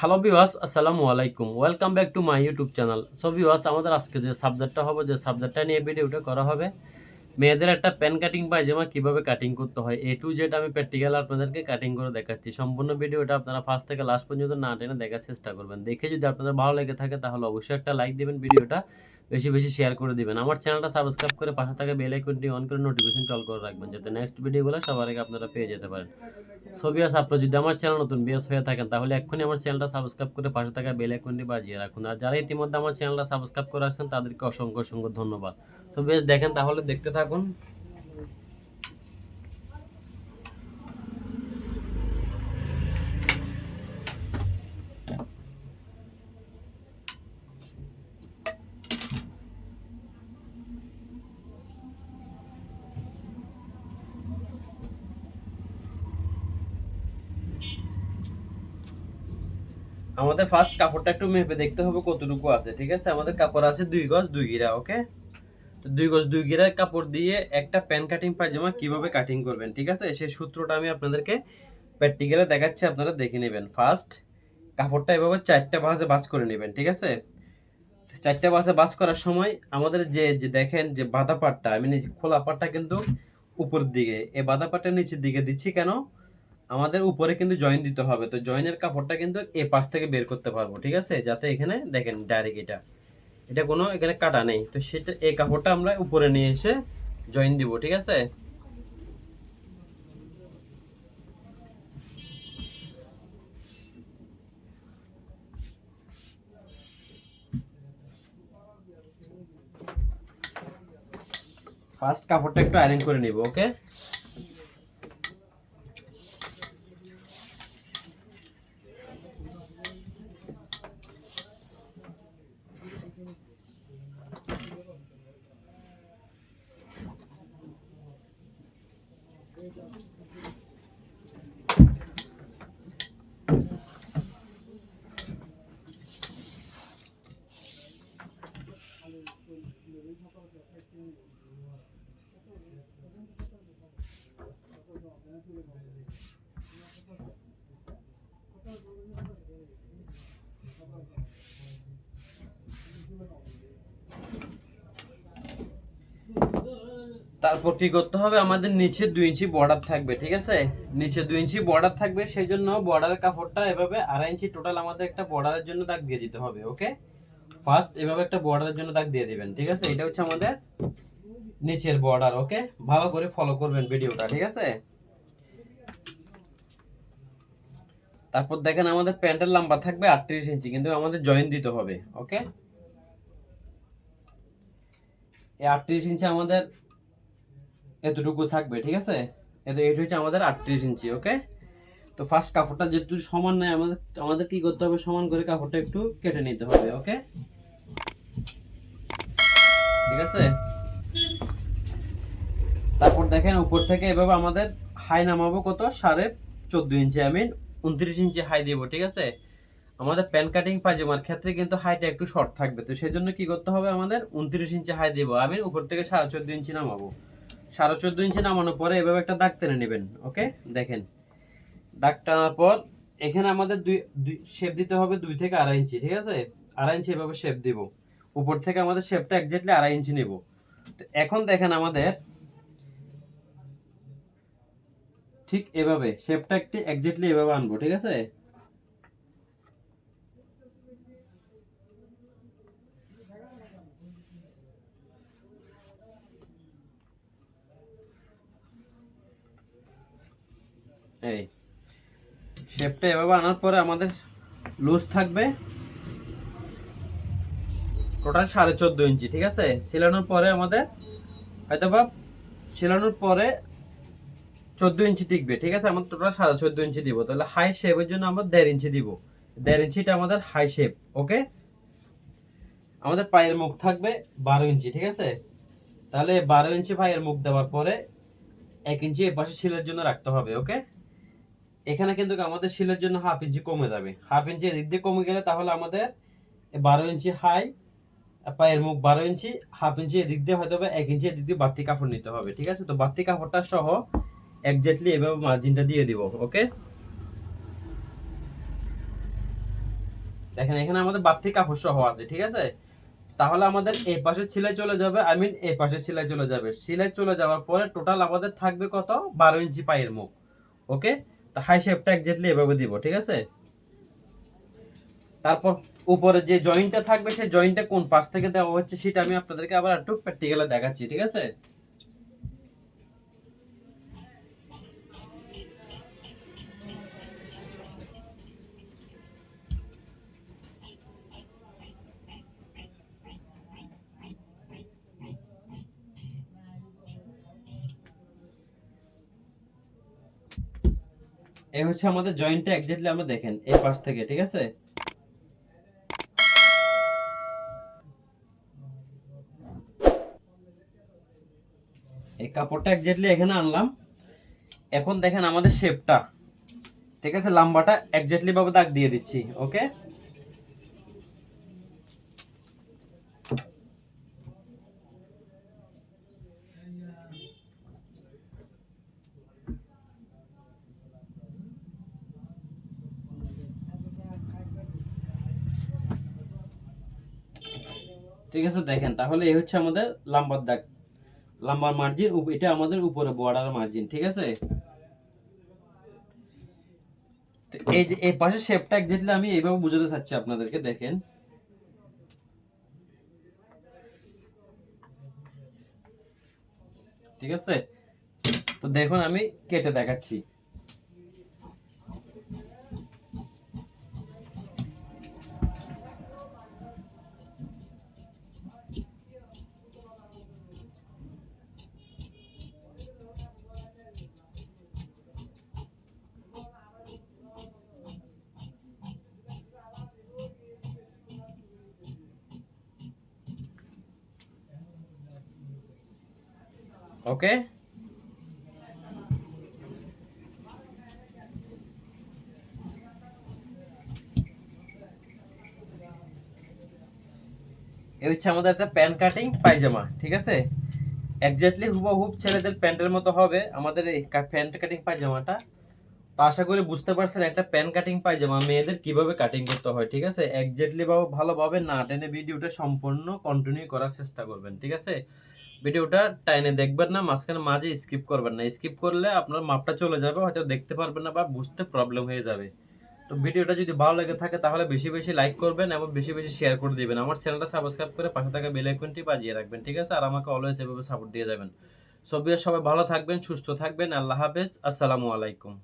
Hello বিওয়াস আসসালামু আলাইকুম। Welcome back to my YouTube channel so বিওয়াস আমাদের আজকে যে সাবজেক্টটা হবে, যে সাবজেক্টটা নিয়ে ভিডিওটা করা হবে মেয়েদের একটা প্যান কাটিং পায়জামা কীভাবে কাটিং করতে হয়? এ টু জেড আমি প্র্যাকটিক্যাল আপনাদেরকে কাটিং করে দেখাচ্ছি। সম্পূর্ণ ভিডিওটা আপনারা ফার্স্ট থেকে লাস্ট পর্যন্ত না টেনে দেখার চেষ্টা করবেন। দেখে যদি আপনাদের ভালো লেগে থাকে, তাহলে অবশ্যই একটা লাইক দেবেন ভিডিওটা। বেশি বেশি শেয়ার করে দিবেন। আমার চ্যানেলটা সাবস্ক্রাইব করে পাশে থাকা বেল আইকনটি অন করে নোটিফিকেশন টল করে রাখবেন, যাতে নেক্সট ভিডিওগুলো সবার আগে আপনারা পেয়ে যেতে পারেন। সো বিয়াস আপনারা যদি আমার চ্যানেল নতুন বিয়াস হয়ে থাকেন, তাহলে এক্ষুনি আমার চ্যানেলটা সাবস্ক্রাইব করে পাশে থাকা বেল আইকনটি বাজিয়ে রাখুন। আর যারা ইতিমধ্যে আমার চ্যানেলটা সাবস্ক্রাইব করে রাখছেন, তাদেরকে অসংখ্য অসংখ্য ধন্যবাদ। তো বেশ, দেখেন তাহলে দেখতে থাকুন। আমাদের ফার্স্ট কাপড়টা একটু মেপে দেখতে হবে কতটুকু আছে, ঠিক আছে? আমাদের কাপড় আছে দুই গজ, দুই গিরা ওকে দুই গজ দুই গিরার কাপড় দিয়ে একটা প্যান কাটিং পায়জামা কীভাবে কাটিং করবেন, ঠিক আছে? সেই সূত্রটা আমি আপনাদেরকে প্র্যাকটিক্যালে দেখাচ্ছি, আপনারা দেখে নেবেন। ফার্স্ট কাপড়টা এভাবে চারটা ভাঁজে বাস করে নেবেন, ঠিক আছে? চারটা ভাঁজে বাস করার সময় আমাদের যে যে দেখেন যে বাঁধা পাটটা আমি খোলা পাটটা কিন্তু উপরের দিকে, এই বাঁধা পাটটা নিচের দিকে দিচ্ছি কেন? আমাদের উপরে কিন্তু জয়েন দিতে হবে, তো জয়েনের কাপড়টা কিন্তু এ পাশ থেকে বের করতে পারব, ঠিক আছে? যাতে এখানে দেখেন ডাইরেক্ট এটা। এটা কোনো এখানে কাটা নেই। তো সেটা, এই কাপড়টা আমরা উপরে নিয়ে এসে জয়েন দিব, ঠিক আছে? ফার্স্ট কাপড়টা একটু আয়রন করে নিব ওকে তারপর কি করতে হবে? আমাদের নিচে দুই ইঞ্চি বর্ডার থাকবে, ঠিক আছে? নিচে দুই ইঞ্চি বর্ডার থাকবে সেই জন্য বর্ডারের কাপড়টা এভাবে আড়াই ইঞ্চি টোটাল আমাদের একটা বর্ডারের জন্য দাগ দিয়ে দিতে হবে ওকে ফার্স্ট এভাবে একটা বর্ডারের জন্য দাগ দিয়ে দিবেন, ঠিক আছে? এটা হচ্ছে আমাদের নিচের বর্ডার ওকে ভালো করে ফলো করবেন ভিডিওটা, ঠিক আছে? তারপর দেখেন আমাদের প্যান্টের লম্বা থাকবে আটত্রিশ ইঞ্চি, কিন্তু আমাদের জয়েন দিতে হবে ওকে এই আটত্রিশ ইঞ্চি আমাদের এতটুকু থাকবে, ঠিক আছে? এত, এটা হচ্ছে আমাদের আটত্রিশ ইঞ্চি ওকে তো ফার্স্ট কাপড়টা যেহেতু সমান নয় আমাদের আমাদের কি করতে হবে? সমান করে কাপড়টা একটু কেটে নিতে হবে ওকে ঠিক আছে? তারপর দেখেন, উপর থেকে এভাবে আমাদের হাই নামাবো কত? সাড়ে চোদ্দ ইঞ্চি আমি উনত্রিশ ইঞ্চি হাই দিব, ঠিক আছে? আমাদের প্যান কাটিং পায়জামার ক্ষেত্রে কিন্তু হাইটা একটু শর্ট থাকবে, তো সেই জন্য কি করতে হবে? আমাদের উনত্রিশ ইঞ্চি হাই দিব আমি উপর থেকে সাড়ে চোদ্দ ইঞ্চি নামাবো। সাড়ে চোদ্দ ইঞ্চি নামানোর পরে এভাবে একটা দাগ টেনে নেবেন, ওকে? দেখেন, দাগ টানার পর এখানে আমাদের দুই দুই শেপ দিতে হবে দুই থেকে আড়াই ইঞ্চি, ঠিক আছে? আড়াই ইঞ্চি এভাবে শেপ দিব। উপর থেকে আমাদের শেপটা একজাক্টলি আড়াই ইঞ্চি নেব। তো এখন দেখেন আমাদের ঠিক এভাবে শেপটা একটি একজাক্টলি এভাবে আনব, ঠিক আছে? এই শেপটা এভাবে আনার পরে আমাদের লুজ থাকবে টোটাল সাড়ে চোদ্দ ইঞ্চি, ঠিক আছে? ছিলানোর পরে আমাদের হয়তো বা ছিলানোর পরে চোদ্দ ইঞ্চি টিকবে, ঠিক আছে? আমরা টোটাল সাড়ে চোদ্দ ইঞ্চি দিব। তাহলে হাই শেপের জন্য আমরা দেড় ইঞ্চি দিব। দেড় ইঞ্চিটা আমাদের হাই শেপ ওকে আমাদের পায়ের মুখ থাকবে বারো ইঞ্চি, ঠিক আছে? তাহলে বারো ইঞ্চি পায়ের মুখ দেওয়ার পরে এক ইঞ্চি এ পাশে শিলের জন্য রাখতে হবে ওকে এখানে কিন্তু আমাদের শিলের জন্য হাফ ইঞ্চি কমে যাবে। হাফ ইঞ্চি এদিক দিয়ে কমে গেলে তাহলে আমাদের বারো ইঞ্চি হাই পায়ের মুখ বারো ইঞ্চি হাফ ইঞ্চি এদিক দিয়ে হয়তো এক ইঞ্চি এদিক দিয়ে বাড়তি কাপড় নিতে হবে, ঠিক আছে? তো বাড়তি কাপড়টা সহ একজাক্টলি এভাবে মার্জিনটা দিয়ে দিব ওকে দেখেন, এখানে আমাদের বাড়তি কাপড় সহ আছে, ঠিক আছে? তাহলে আমাদের এই পাশে সেলাই চলে যাবে আই মিন এই পাশে সেলাই চলে যাবে। সেলাই চলে যাওয়ার পরে টোটাল আমাদের থাকবে কত? বারো ইঞ্চি পায়ের মুখ ওকে তো হাই শেপটা একজ্যাক্টলি এভাবে দিব, ঠিক আছে? তারপর উপরে যে জয়েন্টটা থাকবে, সেই জয়েন্টটা কোন পাশ থেকে দেওয়া হচ্ছে, সেটা আমি আপনাদেরকে আবার একটু প্র্যাকটিক্যালে দেখাচ্ছি, ঠিক আছে? এই হচ্ছে আমাদের জয়েন্টটা এক্স্যাক্টলি আমরা দেখেন, এই পাশ থেকে, ঠিক আছে? এই কাপড়টা এক্স্যাক্টলি এখানে আনলাম। এখন দেখেন আমাদের শেপটা ঠিক আছে? লাম্বাটা একজাক্টলি ভাবে দাগ দিয়ে দিচ্ছি ওকে ঠিক আছে, দেখেন, তাহলে এই হচ্ছে আমাদের লাম্বার দাগ লাম্বার মার্জিন এটা আমাদের উপরে বর্ডার মার্জিন ঠিক আছে? এই যে, এই পাশে শেপটা এক্স্যাক্টলি আমি এইভাবে বুঝাতে চাচ্ছি আপনাদেরকে, দেখেন। ঠিক আছে? তো দেখুন, আমি কেটে দেখাচ্ছি। ওকে? এই হচ্ছে আমাদের একটা প্যান্ট কাটিং পায়জামা, ঠিক আছে? এক্স্যাক্টলি হুবহুব ছেলেদের প্যান্টের মতো হবে আমাদের এই প্যান্ট কাটিং পায়জামাটা। তো আশা করি বুঝতে পারছেন একটা প্যান্ট কাটিং পায়জামা মেয়েদের কীভাবে কাটিং করতে হয়, ঠিক আছে? এক্স্যাক্টলি ভালোভাবে না টেনে ভিডিওটা সম্পূর্ণ কন্টিনিউ করার চেষ্টা করবেন, ঠিক আছে? ভিডিওটা টাইনে দেখবেন না, মাঝখানে মাঝে স্কিপ করবেন না। স্কিপ করলে আপনার মাপটা চলে যাবে, হয়তো দেখতে পারবেন না বা বুঝতে প্রবলেম হয়ে যাবে। তো ভিডিওটা যদি ভালো লেগে থাকে তাহলে বেশি বেশি লাইক করবেন এবং বেশি বেশি শেয়ার করে দিবেন। আমার চ্যানেলটা সাবস্ক্রাইব করে পাশে থাকা বেল আইকনটি বাজিয়ে রাখবেন, ঠিক আছে? আর আমাকে অলওয়েজ এভাবে সাপোর্ট দিয়ে যাবেন। সব সবাই ভালো থাকবেন, সুস্থ থাকবেন। আল্লাহ হাফেজ। আসসালামু আলাইকুম।